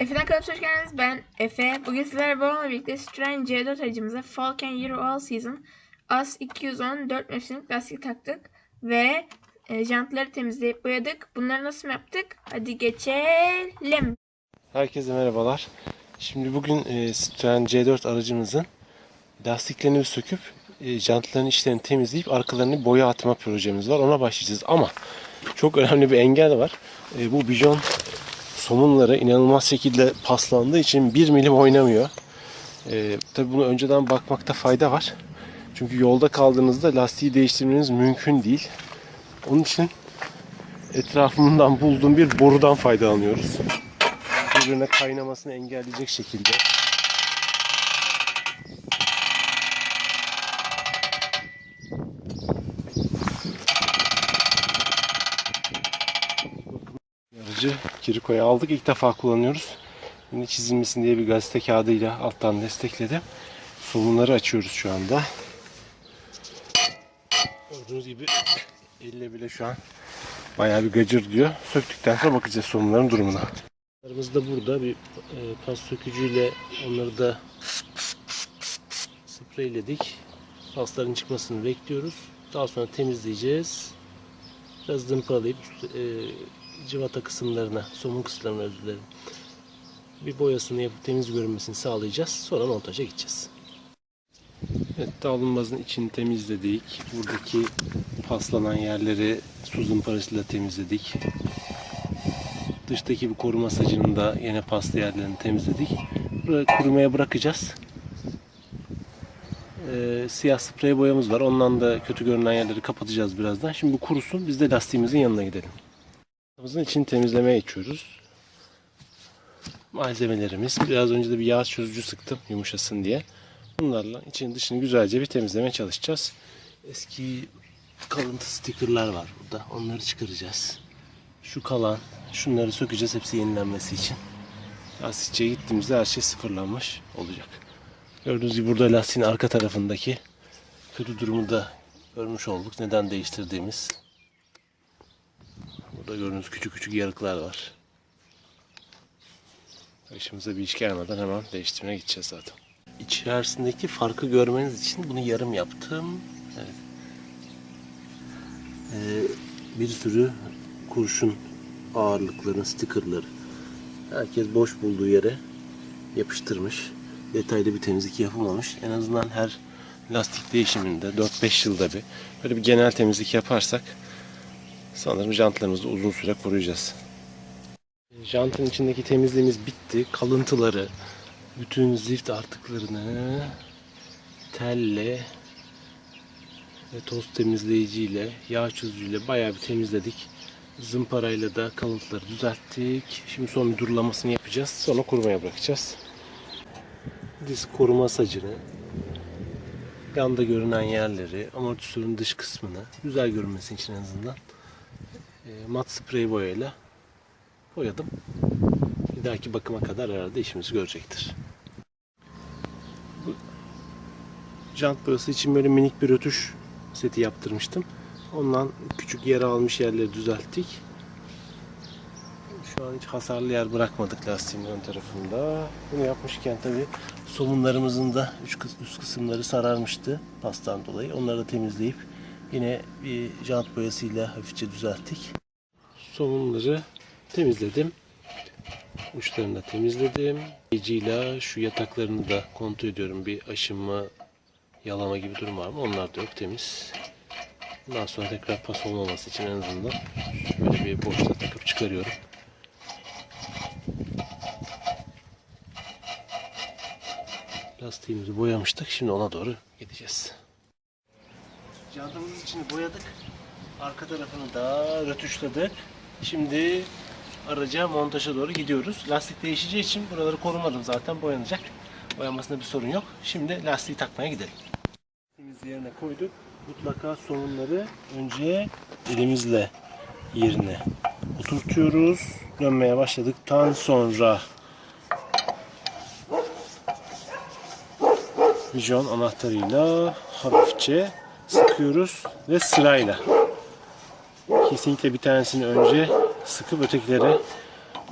Efe'den kanalımıza hoş geldiniz. Ben Efe. Bugün sizlerle babamla birlikte Citroen C4 aracımıza Falcon Euro All Season AS 210 4 mevsimlik lastik taktık. Ve e, jantları temizleyip boyadık. Bunları nasıl yaptık? Hadi geçelim. Herkese merhabalar. Şimdi bugün e, Citroen C4 aracımızın lastiklerini söküp e, jantların içlerini temizleyip arkalarını boya atma projemiz var. Ona başlayacağız ama çok önemli bir engel var. E, bu bijon somunları inanılmaz şekilde paslandığı için 1 milim oynamıyor. E, tabii bunu önceden bakmakta fayda var. Çünkü yolda kaldığınızda lastiği değiştirmeniz mümkün değil. Onun için etrafımdan bulduğum bir borudan faydalanıyoruz birbirine kaynamasını engelleyecek şekilde. Aracı Kiriko'ya aldık. İlk defa kullanıyoruz. Yine çizilmesin diye bir gazete kağıdıyla alttan destekledim. Solunları açıyoruz şu anda. Gördüğünüz gibi elle bile şu an bayağı bir gacır diyor. Söktükten sonra bakacağız solunların durumuna. Arımız da burada bir e, pas sökücüyle onları da spreyledik. Pasların çıkmasını bekliyoruz. Daha sonra temizleyeceğiz. Biraz zımparalayıp e, cıvata kısımlarına, somun kısımlarına özür. Bir boyasını yapıp temiz görünmesini sağlayacağız. Sonra montaja gideceğiz. Evet, dağılmazın içini temizledik. Buradaki paslanan yerleri su zımparasıyla temizledik. Dıştaki bir koruma sacının da yine pasta yerlerini temizledik. Burayı kurumaya bırakacağız. Ee, siyah sprey boyamız var. Ondan da kötü görünen yerleri kapatacağız birazdan. Şimdi bu kurusun. Biz de lastiğimizin yanına gidelim. Arabamızın içini temizlemeye geçiyoruz. Malzemelerimiz. Biraz önce de bir yağ çözücü sıktım yumuşasın diye. Bunlarla içini dışını güzelce bir temizlemeye çalışacağız. Eski kalıntı stickerlar var burada. Onları çıkaracağız. Şu kalan şunları sökeceğiz hepsi yenilenmesi için. Lastikçiye gittiğimizde her şey sıfırlanmış olacak. Gördüğünüz gibi burada lastiğin arka tarafındaki kötü durumu da görmüş olduk. Neden değiştirdiğimiz. Burada gördüğünüz küçük küçük yarıklar var. Başımıza bir iş gelmeden hemen değiştirmeye gideceğiz zaten. İçerisindeki farkı görmeniz için bunu yarım yaptım. Evet. Ee, bir sürü kurşun ağırlıkların stikerleri. Herkes boş bulduğu yere yapıştırmış. Detaylı bir temizlik yapılmamış. En azından her lastik değişiminde 4-5 yılda bir böyle bir genel temizlik yaparsak sanırım jantlarımızı uzun süre koruyacağız. Jantın içindeki temizliğimiz bitti. Kalıntıları, bütün zift artıklarını telle ve toz temizleyiciyle, yağ çözücüyle bayağı bir temizledik. Zımparayla da kalıntıları düzelttik. Şimdi son bir durulamasını yapacağız. Sonra kurumaya bırakacağız. Disk koruma sacını, yanda görünen yerleri, amortisörün dış kısmını güzel görünmesi için en azından mat sprey boyayla boyadım. Bir dahaki bakıma kadar herhalde işimizi görecektir. Bu jant boyası için böyle minik bir rötuş seti yaptırmıştım. Ondan küçük yara almış yerleri düzelttik. Şu an hiç hasarlı yer bırakmadık lastiğin ön tarafında. Bunu yapmışken tabi somunlarımızın da üst kısımları sararmıştı pastan dolayı. Onları da temizleyip yine bir jant boyasıyla hafifçe düzelttik. Somunları temizledim. Uçlarını da temizledim. Eciyle şu yataklarını da kontrol ediyorum. Bir aşınma, yalama gibi durum var mı? Onlar da yok temiz. Bundan sonra tekrar pas olmaması için en azından şöyle bir boşluğa takıp çıkarıyorum. Lastiğimizi boyamıştık. Şimdi ona doğru gideceğiz. Jantımızın içini boyadık. Arka tarafını da rötuşladık. Şimdi araca montaja doğru gidiyoruz. Lastik değişeceği için buraları korumadım zaten boyanacak. Boyamasında bir sorun yok. Şimdi lastiği takmaya gidelim. Lastiğimizi yerine koyduk. Mutlaka somunları önce elimizle yerine oturtuyoruz. Dönmeye başladıktan sonra vijon anahtarıyla hafifçe sıkıyoruz ve sırayla. Kesinlikle bir tanesini önce sıkıp ötekileri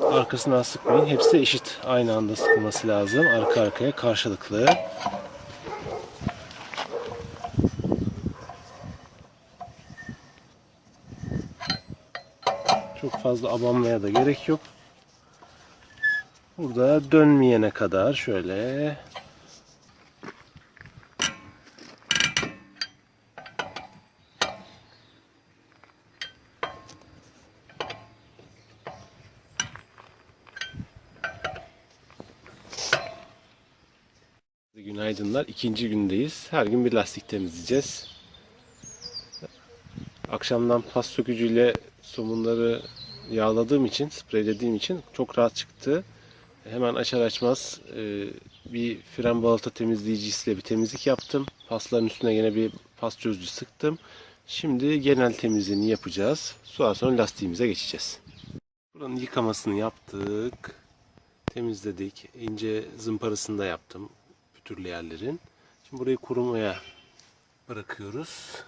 arkasından sıkmayın. Hepsi eşit. Aynı anda sıkılması lazım. Arka arkaya karşılıklı. Çok fazla abanmaya da gerek yok. Burada dönmeyene kadar şöyle Günaydınlar. İkinci gündeyiz. Her gün bir lastik temizleyeceğiz. Akşamdan pas sökücüyle somunları yağladığım için, spreylediğim için çok rahat çıktı. Hemen açar açmaz e, bir fren balata temizleyicisiyle bir temizlik yaptım. Pasların üstüne yine bir pas çözücü sıktım. Şimdi genel temizliğini yapacağız. Sonra sonra lastiğimize geçeceğiz. Buranın yıkamasını yaptık. Temizledik. İnce zımparasını da yaptım. Pütürlü yerlerin. Şimdi burayı kurumaya bırakıyoruz.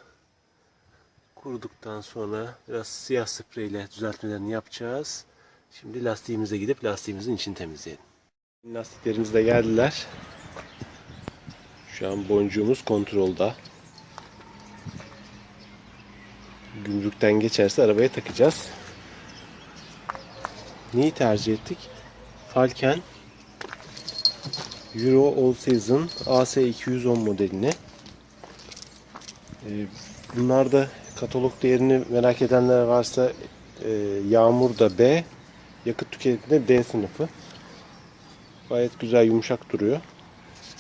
Kuruduktan sonra biraz siyah spreyle düzeltmelerini yapacağız. Şimdi lastiğimize gidip lastiğimizin içini temizleyelim. Lastiklerimiz de geldiler. Şu an boncuğumuz kontrolda. Gümrükten geçerse arabaya takacağız. Neyi tercih ettik? Falken Euro All Season AS210 modelini. Ee, Bunlarda katalog değerini merak edenler varsa e, Yağmur da B, yakıt tüketiminde D sınıfı. Gayet güzel yumuşak duruyor.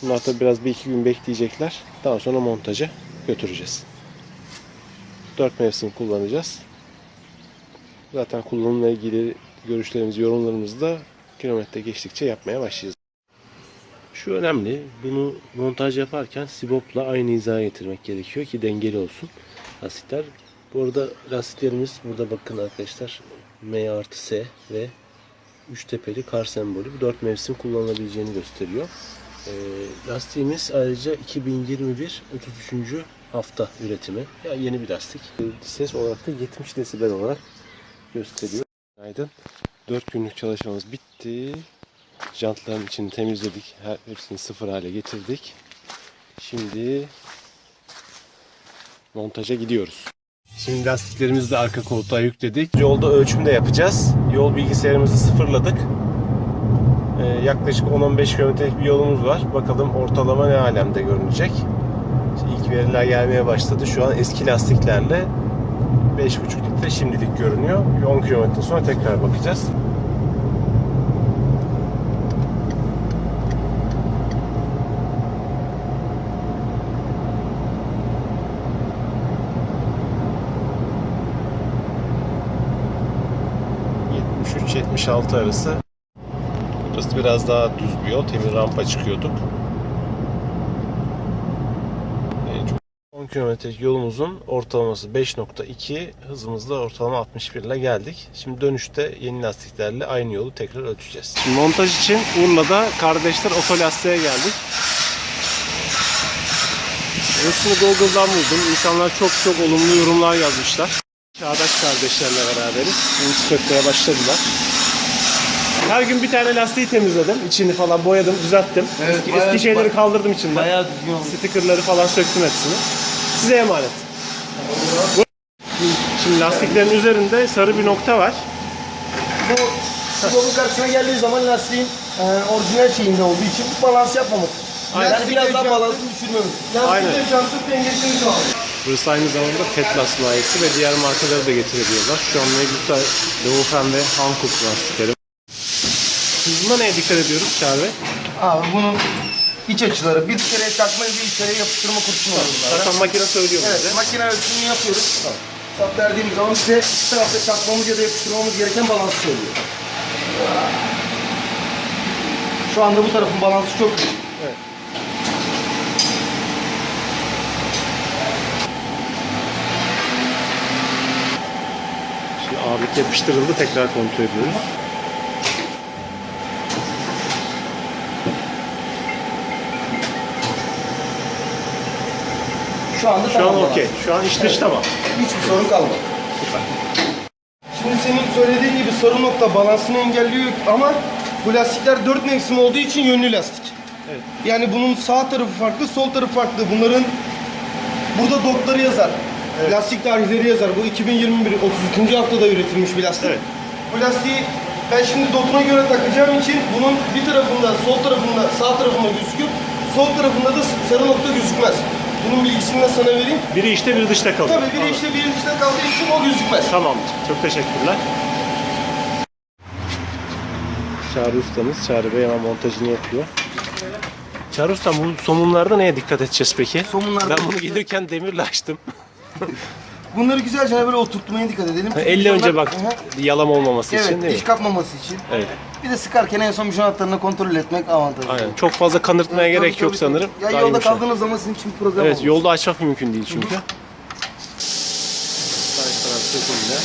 Bunlar tabi biraz bir iki gün bekleyecekler. Daha sonra montaja götüreceğiz. 4 mevsim kullanacağız. Zaten kullanımla ilgili görüşlerimizi, yorumlarımızı da kilometre geçtikçe yapmaya başlayacağız. Şu önemli. Bunu montaj yaparken sibopla aynı hizaya getirmek gerekiyor ki dengeli olsun lastikler. Bu arada lastiklerimiz burada bakın arkadaşlar. M artı S ve 3 tepeli kar sembolü. Bu 4 mevsim kullanılabileceğini gösteriyor. Ee, lastiğimiz ayrıca 2021 33. hafta üretimi. Yani yeni bir lastik. Ses olarak da 70 desibel olarak gösteriyor. Günaydın. 4 günlük çalışmamız bitti. Jantların içini temizledik. Her, hepsini sıfır hale getirdik. Şimdi montaja gidiyoruz. Şimdi lastiklerimizi de arka koltuğa yükledik. Yolda ölçüm de yapacağız. Yol bilgisayarımızı sıfırladık. Ee, yaklaşık 10-15 kilometrelik bir yolumuz var. Bakalım ortalama ne alemde görünecek. İşte ilk veriler gelmeye başladı. Şu an eski lastiklerle 5,5 litre şimdilik görünüyor. 10 kilometre sonra tekrar bakacağız. ...73-76 arası. Burası biraz daha düz bir yol. Temin rampa çıkıyorduk. Ee, çok- 10 kilometrelik yolumuzun ortalaması 5.2, hızımızda ortalama 61 ile geldik. Şimdi dönüşte yeni lastiklerle aynı yolu tekrar ölçeceğiz. montaj için Urla'da kardeşler otolastiğe geldik. Resmi Google'dan buldum. İnsanlar çok çok olumlu yorumlar yazmışlar. Çağdaş kardeşlerle beraberiz. Sökmeye başladılar. Her gün bir tane lastiği temizledim. İçini falan boyadım, düzelttim. Evet, eski, bayağı- eski şeyleri kaldırdım içinden. Bayağı düzgün olmuş. Stickerları falan söktüm hepsini. Size emanet. Şimdi lastiklerin üzerinde sarı bir nokta var. Bu Sibop'un karşısına geldiği zaman lastiğin e, orijinal şeyinde olduğu için balans yapmaması. Aynen. Yani biraz daha balansını düşürmemiz. Aynen. Lastikle jantın dengesini sağlıyor. Burası aynı zamanda Petlas mayesi ve diğer markaları da getirebiliyorlar. Şu an mevcutta Leofen ve Hankook lastikleri. Buna neye dikkat ediyoruz Bey? Abi bunun iç açıları bir kere takmayı bir içeriye yapıştırma kurşunu var bunlarda. Zaten makine söylüyor Evet, bize. makine ölçümünü yapıyoruz. Sap verdiğimiz zaman bize iki tarafta takmamız ya da yapıştırmamız gereken balansı söylüyor. Şu anda bu tarafın balansı çok iyi. Şimdi ağırlık yapıştırıldı. Tekrar kontrol ediyoruz. Şu anda Şu tamam an okey. Şu an iş dış tamam. Hiçbir sorun kalmadı. Süper. Şimdi senin söylediğin gibi sarı nokta balansını engelliyor ama bu lastikler 4 mevsim olduğu için yönlü lastik. Evet. Yani bunun sağ tarafı farklı, sol tarafı farklı. Bunların burada dotları yazar. Lastik tarihleri yazar. Bu 2021 32. haftada üretilmiş bir lastik. Evet. Bu lastiği ben şimdi dotuna göre takacağım için bunun bir tarafında, sol tarafında, sağ tarafında gözüküyor. Sol tarafında da sarı nokta gözükmez. Bunun bilgisini de sana vereyim. Biri işte biri dışta kalıyor. Tabii biri işte bir işte kaldığı için o gözükmez. Tamamdır. Çok teşekkürler. Çağrı ustamız. Çağrı Bey hemen montajını yapıyor. Çağrı ustam bu somunlarda neye dikkat edeceğiz peki? Somunlarda- Ben bunu gelirken demirle açtım. Bunları güzelce böyle oturtmaya dikkat edelim. Ha, Elle önce bak Hı hı. yalam olmaması için Evet, değil diş mi? kapmaması için. Evet. Bir de sıkarken en son jantlarını kontrol etmek avantajlı. Aynen. Çok fazla kanırtmaya Evet, gerek tabii, yok tabii, sanırım. tabii. Ya Daha yolda yumuşak. kaldığınız zaman sizin için bir problem Evet, olur. yolda açmak mümkün değil çünkü. Sağ taraf sökümle.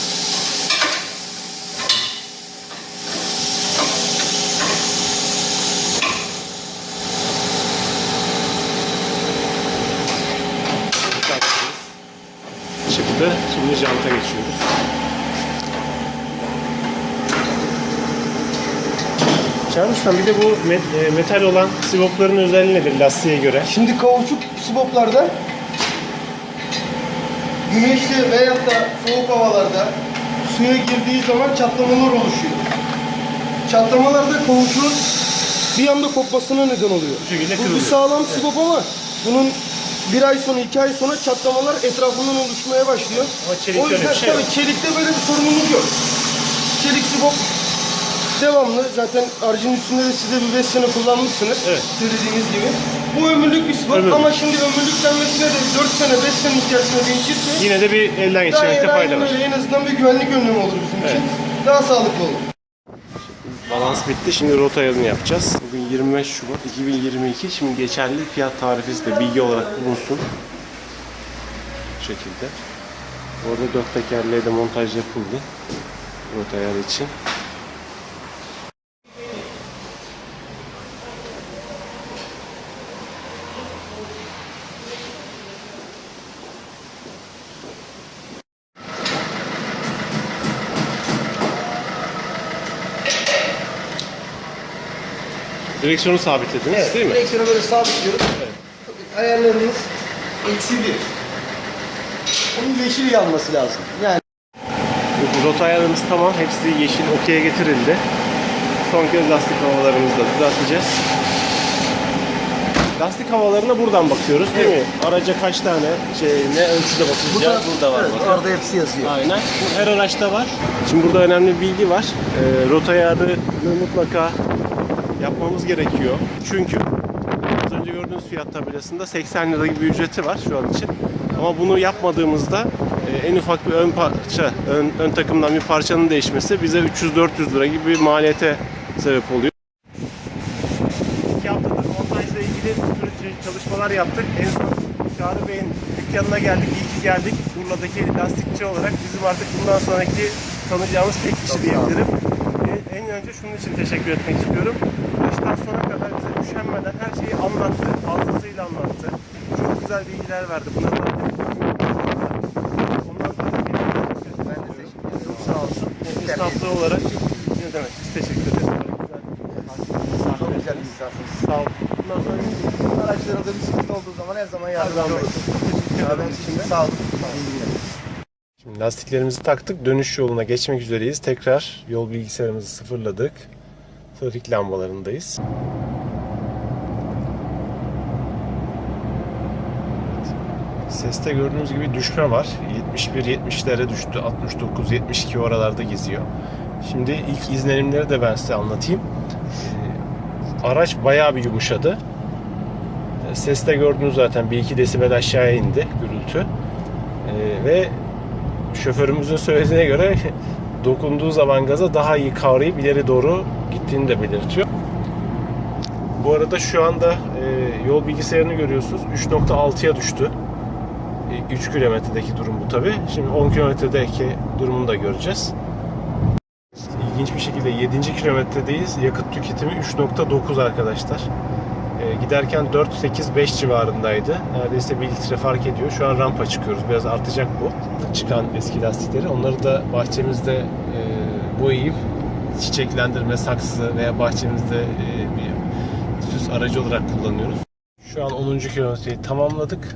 Taktınız. Çıktı. Şimdi janta geçiyoruz. Çağrı bir de bu met- e, metal olan sivopların özelliği nedir lastiğe göre? Şimdi kauçuk siboplarda güneşli veyahut da soğuk havalarda suya girdiği zaman çatlamalar oluşuyor. Çatlamalar da kauçuğun bir anda kopmasına neden oluyor. Bu şekilde Bu bir kırılıyor. sağlam sibop ama bunun bir ay sonra, iki ay sonra çatlamalar etrafından oluşmaya başlıyor. O yüzden şey tabii yok. çelikte böyle bir sorunumuz yok. Çelik sibop devamlı zaten aracın üstünde de size bir 5 sene kullanmışsınız. Evet. Söylediğiniz gibi. Bu ömürlük bir sibop Ömürlük. ama şimdi ömürlük denmesine de 4 sene 5 sene içerisinde değişirse Yine de bir elden geçirmekte fayda var. en azından bir güvenlik önlemi olur bizim için. Daha sağlıklı olur. Balans bitti. Şimdi rota ayarını yapacağız. Bugün 25 Şubat 2022. Şimdi geçerli fiyat tarifesi de bilgi olarak bulunsun. Bu şekilde. Orada dört tekerleğe de montaj yapıldı. Rota ayarı için. Direksiyonu sabitlediniz değil mi? Direksiyonu böyle sabitliyoruz. Ayarlarımız eksi bir. Onun yeşil yanması lazım. Yani Rota ayarımız tamam. Hepsi yeşil okey'e getirildi. Son kez lastik havalarımızı da düzelteceğiz. Lastik havalarına buradan bakıyoruz değil mi? Araca kaç tane şey ne ölçüde basılacağı burada, var. Evet, bakın. orada hepsi yazıyor. Aynen. Bu her araçta var. Şimdi burada önemli bir bilgi var. Ee, rota ayarını mutlaka yapmamız gerekiyor. Çünkü az önce gördüğünüz fiyat tabelasında 80 lira gibi bir ücreti var şu an için. Ama bunu yapmadığımızda e, en ufak bir ön parça, ön, ön takımdan bir parçanın değişmesi bize 300-400 lira gibi bir maliyete sebep oluyor. İki haftadır montajla ilgili bir sürü çalışmalar yaptık. En son Çağrı Bey'in dükkanına geldik, iyi ki geldik. Urla'daki lastikçi olarak bizim artık bundan sonraki tanıyacağımız tek kişi diyebilirim. En önce şunun için teşekkür etmek istiyorum. Baştan sona kadar bize üşenmeden her şeyi anlattı, fazlasıyla anlattı. Çok güzel bilgiler verdi. Bunları da Ondan sonra ben de teşekkür ederim. Çok sağ olsun. Esnaflı olarak ne demek? Biz teşekkür ederiz. Çok güzel bir misafiriz. Sağ olun. Bundan sonra Araçlarında bir sıkıntı olduğu zaman her zaman yardımcı oluruz. Teşekkür ederim. sağ olun. İyi günler. Lastiklerimizi taktık. Dönüş yoluna geçmek üzereyiz. Tekrar yol bilgisayarımızı sıfırladık. Trafik lambalarındayız. Seste gördüğünüz gibi düşme var. 71-70'lere düştü. 69-72 oralarda geziyor. Şimdi ilk izlenimleri de ben size anlatayım. Ee, Araç bayağı bir yumuşadı. Ee, Seste gördüğünüz zaten 1-2 desibel aşağıya indi gürültü. Ee, ve şoförümüzün söylediğine göre dokunduğu zaman gaza daha iyi kavrayıp ileri doğru gittiğini de belirtiyor. Bu arada şu anda e, yol bilgisayarını görüyorsunuz. 3.6'ya düştü. E, 3 kilometredeki durum bu tabi. Şimdi 10 kilometredeki durumunu da göreceğiz. İlginç bir şekilde 7. kilometredeyiz. Yakıt tüketimi 3.9 arkadaşlar. E, giderken 4-8-5 civarındaydı. Neredeyse 1 litre fark ediyor. Şu an rampa çıkıyoruz. Biraz artacak bu. Çıkan eski lastikleri. Onları da bahçemizde e, boyayıp çiçeklendirme saksısı veya bahçemizde e, bir süs aracı olarak kullanıyoruz. Şu an 10. kilometreyi tamamladık.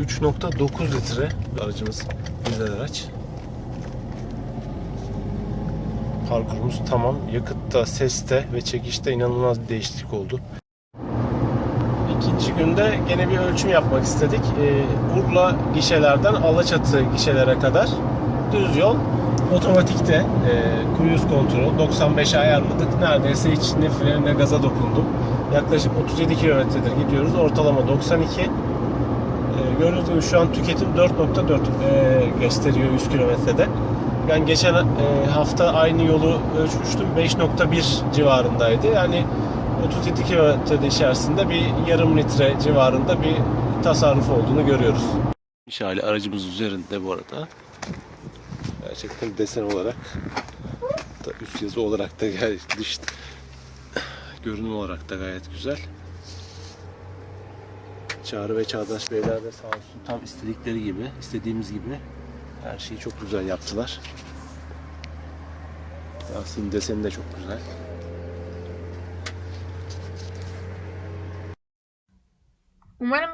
3.9 litre aracımız dizel araç. Parkurumuz tamam. Yakıtta, seste ve çekişte inanılmaz bir değişiklik oldu. Günde gene bir ölçüm yapmak istedik. Ee, Urla gişelerden Alaçatı gişelere kadar düz yol. Otomatikte e, cruise kontrol 95'e ayarladık. Neredeyse hiç ne frene ne gaza dokundum. Yaklaşık 37 kilometredir gidiyoruz. Ortalama 92. Ee, gördüğünüz gibi şu an tüketim 4.4 e, gösteriyor 100 kilometrede. Ben geçen e, hafta aynı yolu ölçmüştüm. 5.1 civarındaydı. Yani 37 kilometre içerisinde bir yarım litre civarında bir tasarruf olduğunu görüyoruz. İşali aracımız üzerinde bu arada. Gerçekten desen olarak da üst yazı olarak da gayet dış görünüm olarak da gayet güzel. Çağrı ve Çağdaş Beyler de sağ olsun tam istedikleri gibi, istediğimiz gibi her şeyi çok güzel yaptılar. Yasin deseni de çok güzel.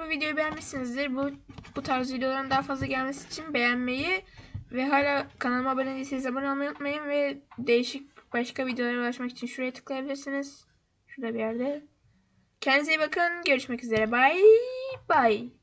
Videoyu beğenmişsinizdir. Bu bu tarz videoların daha fazla gelmesi için beğenmeyi ve hala kanalıma abone değilseniz abone olmayı unutmayın ve değişik başka videolara ulaşmak için şuraya tıklayabilirsiniz. Şurada bir yerde. Kendinize iyi bakın. Görüşmek üzere. Bye bye.